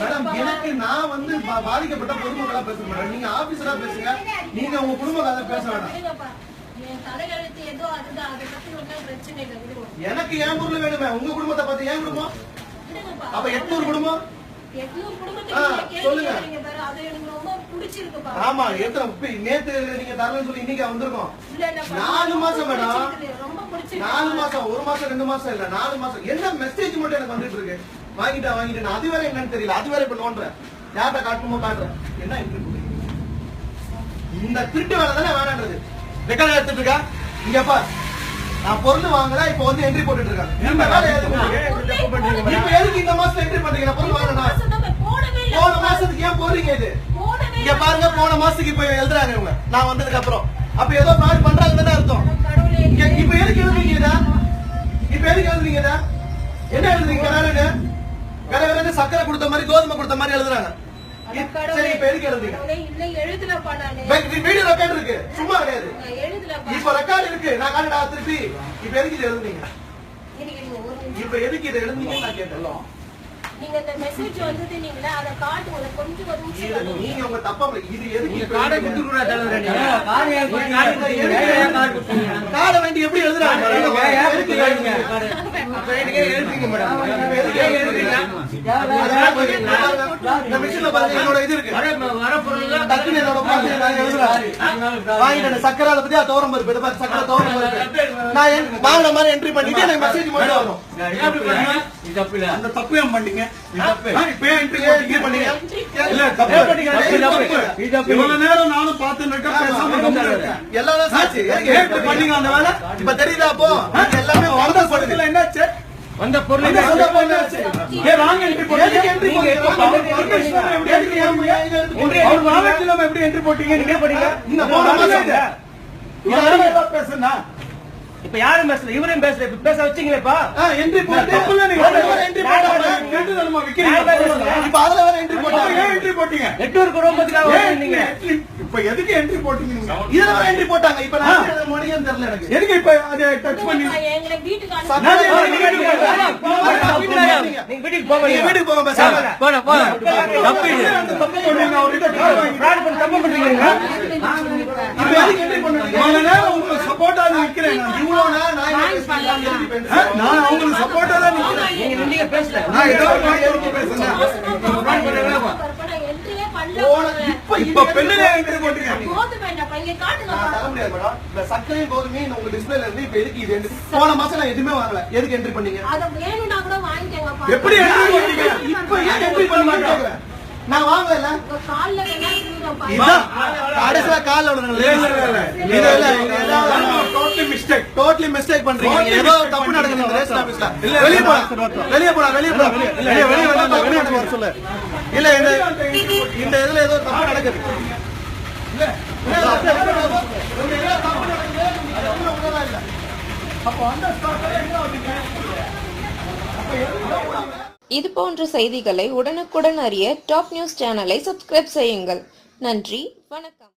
Madam எனக்கு நான் வந்து பாதிக்கப்பட்ட பொதுமக்களா பேச மாட்டேன். நீங்க ஆபீசரா பேசுங்க. நீங்க உங்க குடும்ப கதை பேச வேண்டாம் எனக்கு என் பொருள் வேணுமே. உங்க குடும்பத்தை பார்த்து என் குடும்பம்? அப்ப எட்நூறு குடும்பம்? சொல்லுங்க. ஆமா எத்தனை இப்ப நேத்து நீங்க தரலன்னு சொல்லி இன்னைக்கு வந்திருக்கோம். நாலு மாசம் மேடம். நாலு மாசம் ஒரு மாசம் ரெண்டு மாசம் இல்ல நாலு மாசம். என்ன மெசேஜ் மட்டும் எனக்கு வந்துட்டு இருக்கு? வாங்கிட்டா வாங்கிட்டேன் அது வேற என்னன்னு தெரியல. அது வேற இப்ப நோன்றேன் யார்கிட்ட காட்டுமோ காட்டுறேன் என்ன இப்படி இருக்கு? இந்த திருட்டு வேலை தானே வேணான்றது. ரெக்கார்ட் எடுத்துட்டு இருக்கா? இங்க பார். நான் பொருள் வாங்கல இப்ப வந்து என்ட்ரி போட்டுட்டு இருக்கேன் இந்த வேலை எதுக்கு? இப்ப எதுக்கு இந்த மாசம் என்ட்ரி பண்றீங்க? பொருள் வாங்கினா போடுறீங்க இது. இங்க. பாருங்க போன மாசத்துக்கு இப்ப எழுதுறாங்க இவங்க. நான் வந்ததுக்கு அப்புறம். அப்ப ஏதோ ஃப்ராட் பண்றாங்க தானே அர்த்தம். இப்ப எதுக்கு எழுதுறீங்க இத? இப்ப எதுக்கு எழுதுறீங்க இத? என்ன எழுதுறீங்க கராருன்னு கராருன்னு சக்கரை கொடுத்த மாதிரி கோதுமை கொடுத்த மாதிரி எழுதுறாங்க. சரி இப்ப எதுக்கு எழுதுறீங்க. வீடியோ ரெக்கார்ட் இருக்கு. சும்மா கிடையாது. இப்ப ரெக்கார்ட் இருக்கு. நான் காட்டுடா திருப்பி. இப்ப எதுக்கு இதை எழுதுறீங்க. இப்ப எதுக்கு இதை எழுதுனீங்கன்னு நான் கேட்டேன். நீங்க இந்த மெசேஜ் வந்தது நீங்களே அதை காட்டுங்க கொஞ்சம் ஒரு நிமிஷம் இது வருங்க. நீங்க உங்க தப்பா இது எதுக்கு இப்ப காடை எழுதுறீங்க? குடுத்துக்கூடாது தலைவரே நீங்க. காடு ஏன் கொடுத்தீங்க? ஏன் காடு கொடுத்தீங்க? காடை வேண்டி எப்படி எழுதுறாங்க ஏன் நீங்க மேடம்? ஏன் இந்த மிஷின்ல பாருங்க என்னோட இது இருக்கு டக்குனு என்னோட பாத்து நான் எழுதுறேன். வாங்கிட்டேன் சக்கரை அதை பத்தி தோரம் பருப்பு இதை சக்கரை தோரம் பருப்பு. நான் வாங்கின மாதிரி என்ட்ரி பண்ணிட்டு எனக்கு மெசேஜ் மட்டும் வரும். அந்த தப்பு ஏன் பண்ணீங்க. இவ்வளவு நேரம் நானும். எல்லாம் தான் சாட்சி பண்ணீங்க அந்த வேலை? இப்ப தெரியுதா அப்போ எல்லாமே வந்த வந்த? வந்த பொருள்? ஏன் wrong entry போட்டீங்க? நீங்க போட்டீங்க? permission இல்லாம எப்படி entry போட்டீங்க? நீங்க பண்ணீங்க? இந்த போன ஏதாவது பேசுனா? இப்ப யாரும் பேசல இவரையும் பேசல இப்ப பேச வச்சீங்களேப்பா என்ட்ரி போட்டு நீங்க entry போட்டாங்க. விக்கிறீங்க. இப்ப அதுல வேற அப்ப போட்டாங்க ஏன் entry போட்டீங்க? எட்டூர் குடும்பத்துக்காக entry- இப்ப எதுக்கு entry போட்டீங்க நீங்க? இதுல வேற entry போட்டாங்க இப்ப நான் மொழியும் தெரியல எனக்கு எதுக்கு இப்ப அதை touch பண்ணி எங்களை வீட்டுக்கு நீங்க. நீங்க போக நீங்க வீட்டுக்கு பேசாம போன போன தப்பு பண்ணீங்க, அவர்கிட்ட தப்பு பண்றீங்க இப்ப எதுக்கு entry பண்ணுவீங்க இவ்வளவு நேரம் உங்களுக்கு சப்போர்ட்டா நிக்கிறேன் நான். இவ்வளவு நேரம் நான் இப்ப உங்களுக்கு சப்போர்ட்டா தான் நிக்கிறேன் நீங்க நின்னீங்க பேசல நான் இப்ப இப்ப பெண்ணிலே போட்டீங்க சர்க்கரையும் கோதுமையும் உங்க டிஸ்பிளேல இருந்து இப்ப எதுக்கு இது? போன மாசம் நான் எதுவுமே வாங்கல எதுக்கு என்ட்ரி பண்ணீங்க எப்படி? இப்ப ஏன் என்ட்ரி பண்ணீங்கன்னு கேக்குறேன். நான் வாங்கல கால்ல கால்ல mistake. டோட்டலி மிஸ்டேக் பண்றீங்க. ஏதோ தப்பு. நடக்குது இந்த ரேஷன் ஆபீஸ்ல இல்ல, வெளிய போடா. வெளிய போடா வெளிய போடா வெளிய வெளிய வெளிய வெளிய வர சொல்லு இல்ல இந்த இந்த இதுல ஏதோ தப்பு நடக்குது. இல்ல இது போன்ற செய்திகளை உடனுக்குடன் அறிய டாப் நியூஸ் சேனலை சப்ஸ்கிரைப் செய்யுங்கள். நன்றி வணக்கம்.